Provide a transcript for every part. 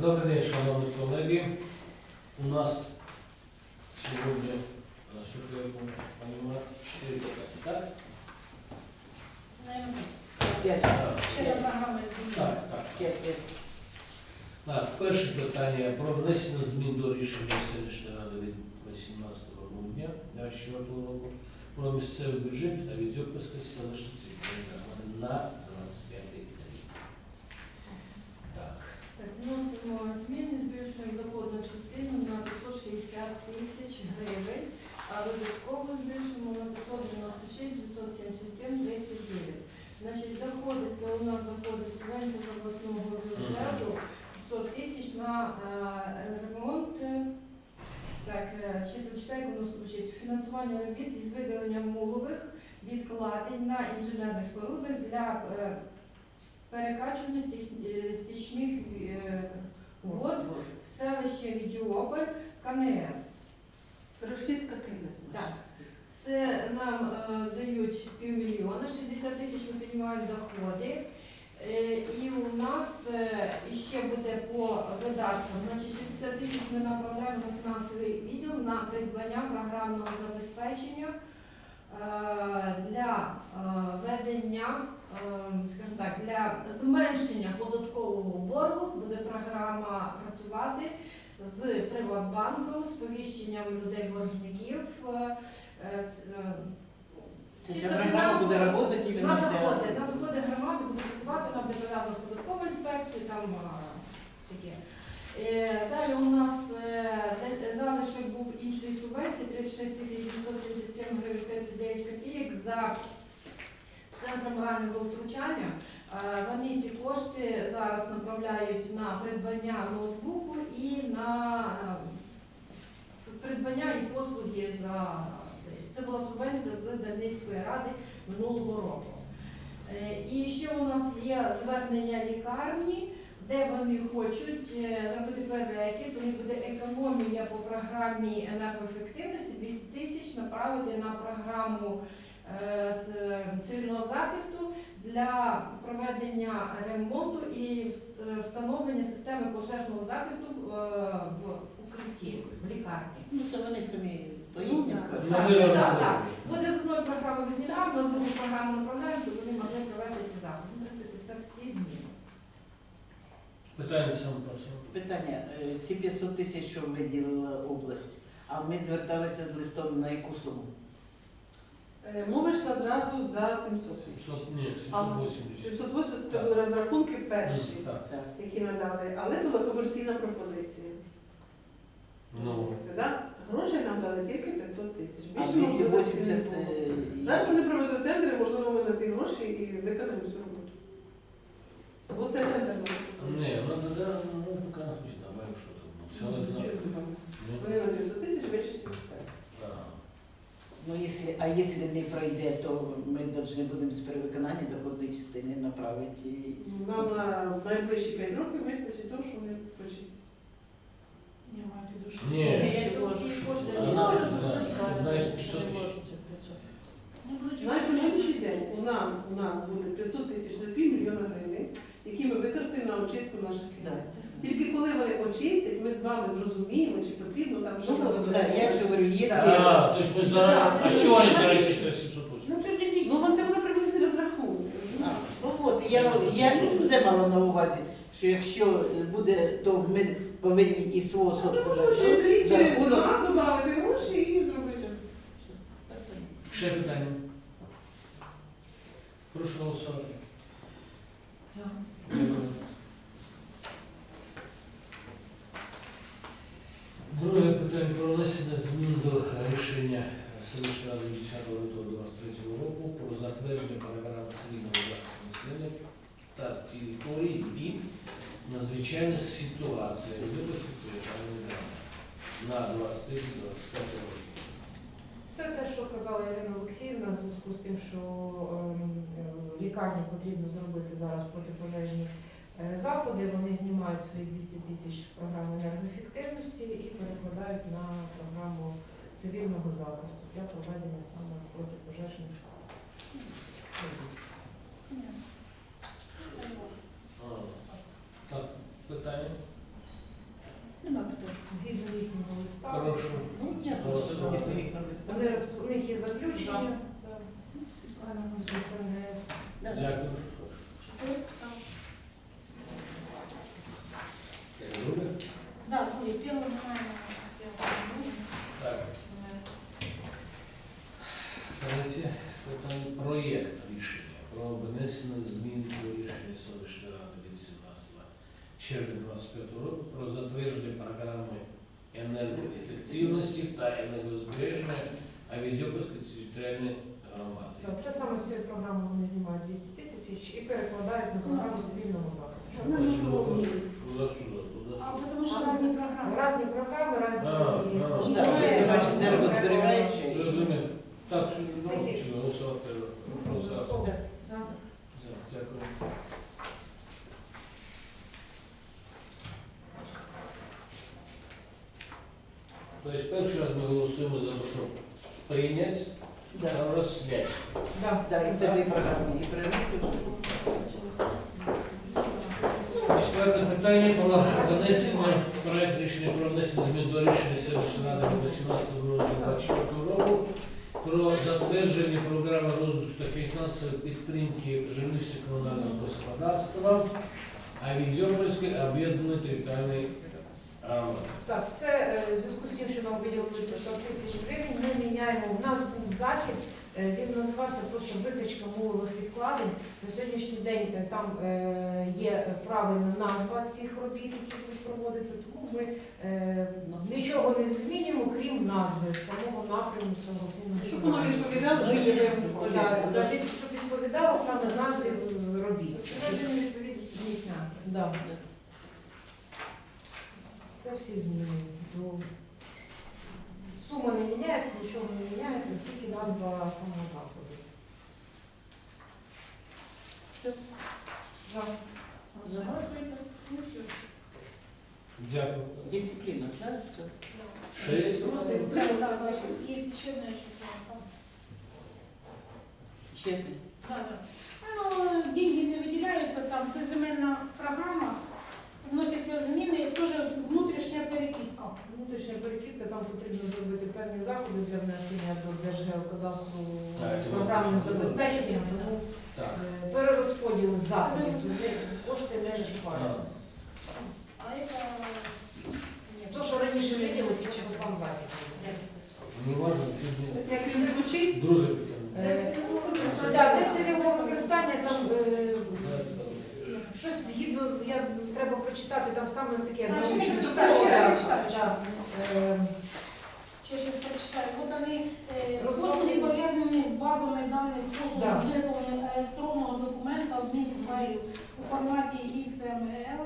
Добрий день, шановні колеги. У нас сьогодні, розумію, чотири питання, так? П'ять. Так, перше питання про внесення змін до рішення селищної ради від 18 грудня 2024 року про місцевий бюджет та цивільної громади на 25 рік. Так. Так, Вносимо зміни, збільшуємо доходну частину на 560 тисяч гривень, а додатково збільшуємо на 596 977 39. Значить, доходи, це у нас доходи субвенція з обласного бюджету 500 тисяч на е, ремонт. Так, е, ще зачитаю, воно звучить. Фінансування робіт із видаленням мулових відкладень на інженерних спорудах для е, перекачування е, стічних е, вод в селище Відіополь КНС. Розчистка кинес. Так. Це нам е, дають півмільйона, 60 тисяч ми піднімаємо доходи. І у нас е, іще буде по видаткам. Значить, 60 тисяч ми направляємо на фінансовий відділ на придбання програмного забезпечення е, для е, ведення, е, скажімо так, для зменшення податкового боргу буде програма працювати з Приватбанком, сповіщенням людей боржників. е, е, е, Ця чисто програма буде працювати на доходи, на доходи громади буде працювати, вона буде пов'язана з податковою інспекцією, там таке. Далі у нас залишок був іншої субвенції 36 тисяч 977 гривень 39 копійок за центром раннього втручання. Е, Вони ці кошти зараз направляють на придбання ноутбуку і на е, придбання і послуги за це. Це була субвенція з Дальницької ради минулого року. Е, І ще у нас є звернення лікарні, де вони хочуть е, зробити перелеки, то не буде економія по програмі енергоефективності 200 тисяч направити на програму е, цивільного захисту для проведення ремонту і встановлення системи пожежного захисту е, в укритті в лікарні. Ну, це вони самі Ну, поїдуть. так. Ну. Буде з одної програми ми другу програму направляємо, щоб вони могли провести ці заходи. В принципі, це всі зміни. Питання саме. Питання. е, Ці 500 тисяч, що виділила область, а ми зверталися з листом на яку суму? Е, Мова йшла зразу за 700 700, ні, 780. 780 це були розрахунки перші, Так. Так. які надали, але це була комерційна пропозиція. Ну, Да? Грошей нам дали тільки 500 тисяч. А Більше можливості не 280 було. е, Зараз вони проведуть тендери, можливо, ми на ці гроші і виконаємо цю роботу. Бо це тендер на це. Ні, ну, да, да, ну, поки не хочеш, давай, що там. ну, Все одно Нічого ти не думаю. на- Вони на 900 тисяч. Ага. Ну, якщо, а якщо не пройде, то ми повинні будемо з перевиконання доходної частини направити. і- Нам на найближчі 5 років вистачить того, що вони почистять. Я маю в виду, що Ні. все. Якщо ці кошти А, не да, можуть, да, то щоб ніколи не 500 тисяч. вложиться в 500. Ну, будуть На сьогоднішній день у нас, у нас буде 500 тисяч за півмільйона гривень, які ми використаємо на очистку наших кінець. Тільки коли вони очистять, ми з вами зрозуміємо, чи потрібно там Ну, що да, я ж говорю, є Так. А, то есть зараз... А що вони зараз ще 780? Ну, приблизні. Ну, вам це буде приблизний розрахунок. А, Ну от, я, я це мала на увазі, що якщо буде, то ми повинні і свого Ну, собственного через рік, через рахунок- два додати гроші і зробити. Ще питання. Прошу голосувати. Друге питання про внесення змін до рішення селищної ради 10 лютого 2023 року про затвердження програми цивільного захисту населення та територій від надзвичайних ситуацій випадків територіальної громади на 23-25 роки. Це те, що казала Ірина Олексіївна, в зв'язку з тим, що ем, е, лікарні потрібно зробити зараз протипожежні е, заходи. Вони знімають свої 200 тисяч з програми енергоефективності і перекладають на програму цивільного захисту для проведення саме протипожежних. Так, питання? листа. Прошу. Ну, ясно, що Голосувати. вони їх написали. Вони роз- у них є заключення. Да. З СНГС. Да. Дякую. Чотири списали. Друге? Да, друге, первое мы знаем, сейчас я возьму. Так. Третє питання проєкт рішення про внесення змін до рішення селищної ради від 17 червня 25 року про затвердження програми енергоефективності та енергозбереження Авізьопольської територіальної громади. Так, Це саме з цієї програми вони знімають 200 тисяч і перекладають на програму цивільного захисту. Ну, ну, А потому что разные программы. Разні програми. Ну, ви. Розумію. Так, чи голосувати. Прошу голосувати. За. За, Дякую. Тобто перший раз ми голосуємо за те, щоб прийняти Да. та розсняти. Да. Да, і з цієї програми і перенесли. Четверте питання про занесення проект рішення про внесення змін до рішення селищної ради 18 грудня 2024 року про затвердження програми розвитку та фінансової підтримки жилищно-комунального господарства Авідзьомельської об'єднаної територіальної громади. Так, це е, в зв'язку з тим, що нам виділили 500 тисяч гривень, ми міняємо. У нас був захід, він називався просто викачка мовових відкладень. На сьогоднішній день е, там е, є правильна назва цих робіт, які будуть проводитися, тому ми е, нічого не змінюємо, крім назви самого напряму цього Щоб воно відповідало, Ну, щоб відповідало саме назві е, робіт. Да. Це всі зміни. До... Сума не міняється, нічого не міняється, тільки назва самого заходу. За. Голосуйте. Ну, все. Дякую. Дисципліна, да, все. Ще є Ну, да, да, да, сейчас есть еще одна число. Там. Чесно. Да, да. Ну, деньги не виділяються там, це земельна програма, вносяться зміни, теж внутрішня перекидка. Внутрішня перекидка, там потрібно зробити певні заходи для внесення до Держгеокадастру Так, програмним забезпеченням, тому Так. е, перерозподіл заходів, туди кошти не чіпаються. А это... Нет. То, що раніше виділи, під час сам захід. Я. Не. Як він звучить, Друге питання. Е, Так, де цільового використання, там е, щось згідно, я треба прочитати, там саме таке. А, ну, ще щось прочитай, таке, ще так, прочитай, так. щас. Е, Я ще прочитаю. От вони э, Розроблені. послуги пов'язані з базами даних Да. послуг виготовлення електронного документа одним файлів у форматі XML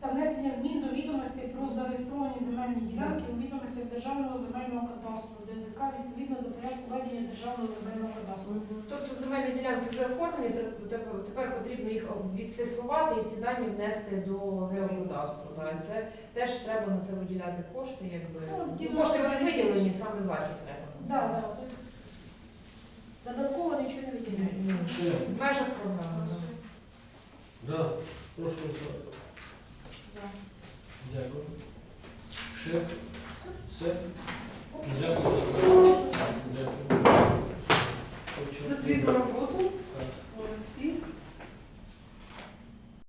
та внесення змін до відомостей про зареєстровані земельні ділянки у відомостях Державного земельного кадастру, ДЗК відповідно до порядку ведення Державного земельного кадастру. Тобто земельні ділянки вже оформлені, теп- теп- тепер потрібно їх відцифрувати і ці дані внести до геокадастру. Це теж треба на це виділяти кошти, якби. Ну, ті Ну, Кошти вони виділені, саме захід треба. Да, да, то есть додатково нічого не Все. В межах програми. да. Прошу. За. Дякую. Ще? Все? Дякую.